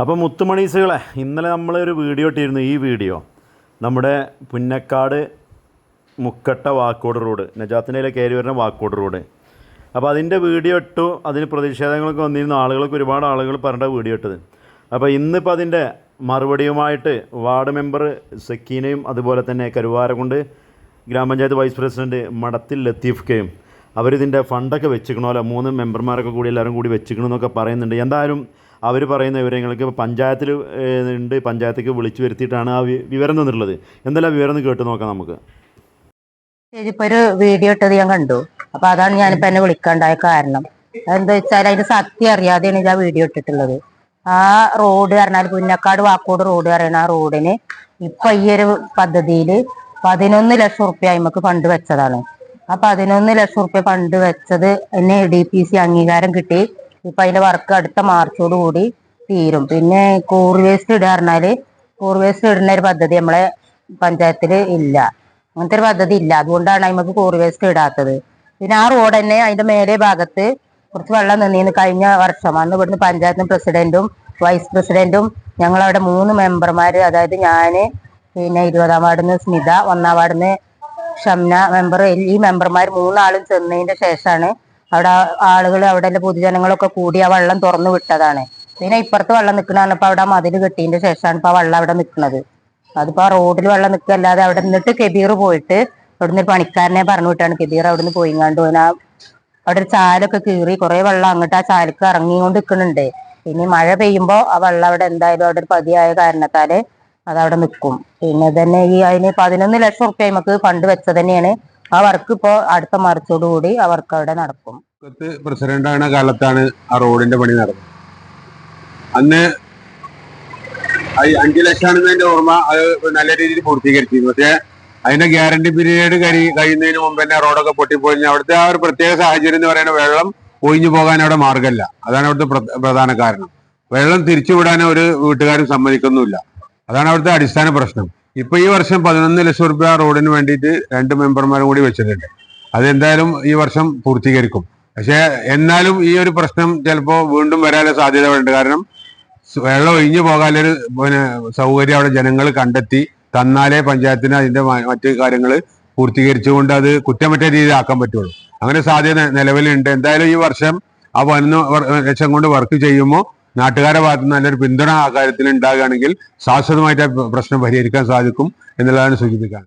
അപ്പോൾ മുത്തുമണീസുകളെ ഇന്നലെ നമ്മളൊരു വീഡിയോ ഇട്ടിരുന്നു. ഈ വീഡിയോ നമ്മുടെ പുന്നക്കാട് മുക്കട്ട വാക്കോട് റോഡ് നജാത്തിന്റെ കയറി വരുന്ന വാക്കോട് റോഡ്. അപ്പോൾ അതിന്റെ വീഡിയോ ഇട്ടു അതിന് പ്രതിഷേധങ്ങളൊക്കെ വന്നിരുന്നു. ആളുകൾക്ക് ഒരുപാട് ആളുകൾ പറഞ്ഞ വീഡിയോ ഇട്ടത്. അപ്പോൾ ഇന്നിപ്പോൾ അതിന്റെ മറുപടിയുമായിട്ട് വാർഡ് മെമ്പർ സക്കീനയും അതുപോലെ തന്നെ കരുവാരക്കുണ്ട് ഗ്രാമപഞ്ചായത്ത് വൈസ് പ്രസിഡന്റ് മടത്തിൽ ലത്തീഫ് കെയും അവരിതിന്റെ ഫണ്ടൊക്കെ വെച്ചിക്കണമല്ലോ മൂന്ന് മെമ്പർമാരൊക്കെ കൂടി എല്ലാവരും കൂടി വെച്ചിക്കണമെന്നൊക്കെ പറയുന്നുണ്ട്. എന്തായാലും അവർ പറയുന്ന വിവരങ്ങൾക്ക് പഞ്ചായത്തിൽ ഉണ്ട്. പഞ്ചായത്തേക്ക് വിളിച്ചു വരുത്തിയിട്ടാണ് ആ വിവരം തന്നിട്ടുള്ളത്. എന്തെല്ലാം വിവരം കേട്ട് നോക്കാം നമുക്ക്. ഇപ്പൊ ഒരു വീഡിയോ ഇട്ടത് ഞാൻ കണ്ടു. അപ്പൊ അതാണ് ഞാനിപ്പോ എന്നെ വിളിക്കാണ്ടായ കാരണം. എന്താ വെച്ചാൽ അതിന്റെ സത്യം അറിയാതെയാണ് ഞാൻ വീഡിയോ ഇട്ടിട്ടുള്ളത്. ആ റോഡ് പറഞ്ഞാൽ പുന്നക്കാട് വാക്കോട് റോഡ് പറയുന്ന ആ റോഡിന് ഇപ്പൊ ഈ ഒരു പദ്ധതിയിൽ പതിനൊന്ന് ലക്ഷം റുപ്യ നമുക്ക് ഫണ്ട് വെച്ചതാണ്. ആ പതിനൊന്ന് ലക്ഷം റുപ്യ ഫണ്ട് വെച്ചത് എന്നെ ഡി പി സി അംഗീകാരം കിട്ടി. ഇപ്പൊ അതിന്റെ വർക്ക് അടുത്ത മാർച്ചോട് കൂടി തീരും. പിന്നെ കൂർ വേസ്റ്റ് ഇടുക പറഞ്ഞാൽ കൂർ വേസ്റ്റ് ഇടുന്ന ഒരു പദ്ധതി നമ്മളെ പഞ്ചായത്തിൽ ഇല്ല. അങ്ങനത്തെ ഒരു പദ്ധതി ഇല്ല. അതുകൊണ്ടാണ് നമുക്ക് കോർവേസ്റ്റ് ഇടാത്തത്. പിന്നെ ആ റോഡ് തന്നെ അതിന്റെ മേലെ ഭാഗത്ത് കുറച്ച് വെള്ളം നിന്നിന്ന് കഴിഞ്ഞ വർഷം. അന്ന് ഇവിടുന്ന് പഞ്ചായത്ത് പ്രസിഡന്റും വൈസ് പ്രസിഡന്റും ഞങ്ങൾ അവിടെ മൂന്ന് മെമ്പർമാർ അതായത് ഞാൻ പിന്നെ ഇരുപതാം വാർഡിൽ നിന്ന് സ്മിത ഒന്നാം വാർഡിൽ നിന്ന് ഷംന മെമ്പർ ഈ മെമ്പർമാർ മൂന്നാളും ചെന്നതിന്റെ ശേഷമാണ് അവിടെ ആളുകൾ അവിടെ പൊതുജനങ്ങളൊക്കെ കൂടി ആ വെള്ളം തുറന്നു വിട്ടതാണ്. പിന്നെ ഇപ്പുറത്ത് വെള്ളം നിൽക്കുന്നതാണ് ഇപ്പൊ അവിടെ മതിൽ കെട്ടിയതിന്റെ ശേഷമാണ് ഇപ്പൊ വെള്ളം അവിടെ നിൽക്കുന്നത് അതിപ്പോ ആ റോഡിൽ വെള്ളം നിൽക്കല്ലാതെ അവിടെ നിന്നിട്ട് കെബീർ പോയിട്ട് അവിടുന്ന് പണിക്കാരനെ പറഞ്ഞു വിട്ടാണ്. കെബീർ അവിടുന്ന് പോയിങ്ങാണ്ട് ആ അവിടെ ഒരു ചാലൊക്കെ കീറി കുറെ വെള്ളം അങ്ങോട്ട് ആ ചാലക്ക് ഇറങ്ങിക്കൊണ്ട് നിൽക്കുന്നുണ്ട് ഇനി മഴ പെയ്യുമ്പോ ആ വെള്ളം അവിടെ എന്തായാലും അവിടെ ഒരു പതിയായ കാരണത്താൽ അതവിടെ നിൽക്കും പിന്നെ തന്നെ ഈ അതിന് പതിനൊന്ന് ലക്ഷം റുപ്യ നമുക്ക് ഫണ്ട് വെച്ചത് തന്നെയാണ്. ആ വർക്ക് ഇപ്പോ അടുത്ത മാർച്ചോട് കൂടി ആ വർക്ക് അവിടെ നടക്കും. പ്രസിഡന്റ് ആണ് കാലത്താണ് ആ റോഡിന്റെ പണി നടന്നത്. അന്ന് അഞ്ചു അഞ്ചു ലക്ഷമാണെന്നതിന്റെ ഓർമ്മ അത് നല്ല രീതിയിൽ പൂർത്തീകരിച്ചിരുന്നു പക്ഷേ അതിന്റെ ഗ്യാരണ്ടി പീരീഡ് കഴി കഴിയുന്നതിന് മുമ്പ് തന്നെ റോഡൊക്കെ പൊട്ടിപ്പോയി അവിടുത്തെ ആ ഒരു പ്രത്യേക സാഹചര്യം എന്ന് പറയുന്നത് വെള്ളം ഒഴിഞ്ഞു പോകാൻ അവിടെ മാർഗമല്ല അതാണ് അവിടുത്തെ പ്രധാന കാരണം. വെള്ളം തിരിച്ചുവിടാൻ ഒരു വീട്ടുകാരും സമ്മതിക്കുന്നുമില്ല. അതാണ് അവിടുത്തെ അടിസ്ഥാന പ്രശ്നം. ഇപ്പൊ ഈ വർഷം പതിനൊന്ന് ലക്ഷം രൂപ റോഡിന് വേണ്ടിയിട്ട് രണ്ട് മെമ്പർമാരും കൂടി വെച്ചിട്ടുണ്ട്. അതെന്തായാലും ഈ വർഷം പൂർത്തീകരിക്കും. പക്ഷെ എന്നാലും ഈ ഒരു പ്രശ്നം ചിലപ്പോൾ വീണ്ടും വരാനുള്ള സാധ്യത ഉണ്ട്. കാരണം വെള്ളം ഒഴിഞ്ഞു പോകാനൊരു പിന്നെ സൗകര്യം അവിടെ ജനങ്ങൾ കണ്ടെത്തി തന്നാലേ പഞ്ചായത്തിന് അതിന്റെ മറ്റു കാര്യങ്ങൾ പൂർത്തീകരിച്ചുകൊണ്ട് അത് കുറ്റമറ്റ രീതിയിൽ ആക്കാൻ പറ്റുള്ളൂ. അങ്ങനെ സാധ്യത നിലവിലുണ്ട്. എന്തായാലും ഈ വർഷം ആ പതിനൊന്ന് ലക്ഷം കൊണ്ട് വർക്ക് ചെയ്യുമ്പോൾ നാട്ടുകാരുടെ ഭാഗത്ത് നല്ലൊരു പിന്തുണ ആ കാര്യത്തിൽ ഉണ്ടാകുകയാണെങ്കിൽ ശാശ്വതമായിട്ട് പ്രശ്നം പരിഹരിക്കാൻ സാധിക്കും എന്നുള്ളതാണ് സൂചിപ്പിക്കാൻ.